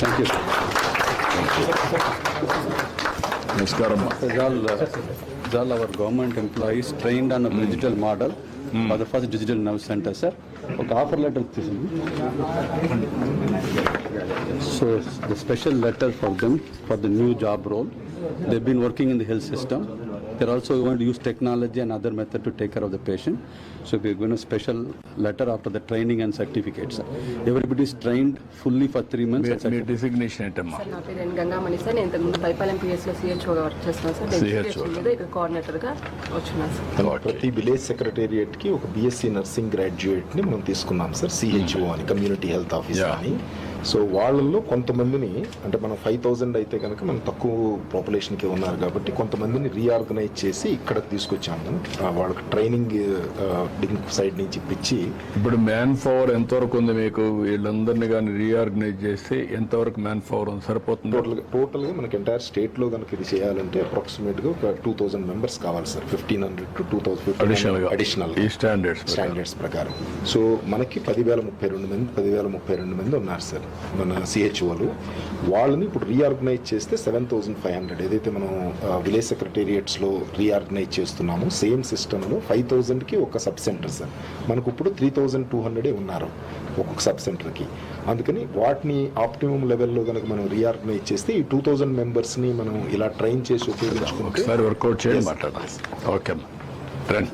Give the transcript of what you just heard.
Thank you నమస్కారం These all, uh, these all our government employees trained on a digital model for the first digital nerve center, sir. ఒక offer letter తీసింది so the special letter for them for the new job role they been working in the health system they're also going to use technology and other method to take care of the patient. So we're going to special letter after the training and certificates. Everybody is trained fully for three months. and మీ designation ఏంటమ్మా నా పేరు N Gangamani sir నేను ఇంతకుముందు పైపాలెం పిఎస్లో సిహెచ్ఓగా work చేస్తున్నాను sir నేను CHO. CHO మీద ఇక్కడ కోఆర్డినేటర్గా సార్ ప్రతి విలేజ్ సెక్రటేరియట్కి ఒక బిఎస్సి నర్సింగ్ గ్రాడ్యుయేట్ని మనం తీసుకున్నాం సార్ సిహెచ్ఓ అని కమ్యూనిటీ హెల్త్ ఆఫీసర్ Yeah. అని సో వాళ్ళల్లో కొంతమందిని అంటే మనం ఫైవ్ థౌజండ్ అయితే కనుక మనం తక్కువ population కి ఉన్నారు కాబట్టి కొంతమందిని రీఆర్గనైజ్ చేసి ఇక్కడ తీసుకొచ్చాము. వాళ్ళకి ట్రైనింగ్ డింక్ సైడ్ నుంచి ఇప్పించి ఇప్పుడు మ్యాన్ పవర్ ఎంతవరకు ఉంది మీకు? వీళ్ళందరినీ కానీ రీఆర్గనైజ్ చేస్తే ఎంతవరకు మ్యాన్ పవర్ ఉంది? సరిపోతుంది? టోటల్ టోటల్గా మనకి ఎంటైర్ స్టేట్లో కనుక ఇది చేయాలంటే అప్రాక్సిమేట్గా ఒక టూ థౌసండ్ మెంబర్స్ కావాలి sir. Fifteen hundred to two అడిషనల్గా అడిషనల్ ఈ స్టాండర్డ్స్ స్టాండర్డ్స్ ప్రకారం. సో మనకి పదివేల ముప్పై రెండు మంది పదివేల ముప్పై రెండు మంది ఉన్నారు సార్. మన సిహెచ్ఓలు వాళ్ళని ఇప్పుడు రీఆర్గనైజ్ చేస్తే సెవెన్ థౌసండ్ ఫైవ్ హండ్రెడ్ ఏదైతే మనం విలేజ్ సెక్రటేరియట్స్లో రీఆర్గనైజ్ చేస్తున్నామో సేమ్ సిస్టంలో ఫైవ్ థౌజండ్కి ఒక సబ్ సెంటర్ సార్. మనకు ఇప్పుడు త్రీ థౌజండ్ టూ హండ్రెడే ఉన్నారు ఒక్కొక్క సబ్ సెంటర్కి అందుకని వాటిని ఆప్టిమం లెవెల్లో కనుక మనం రీఆర్గనైజ్ చేస్తే ఈ టూ థౌజండ్ మెంబర్స్ని మనం ఇలా ట్రైన్ చేసి ఉపయోగించుకుంటే వర్కౌట్ చేయండి మాట్లాడాలి ఓకే రండి.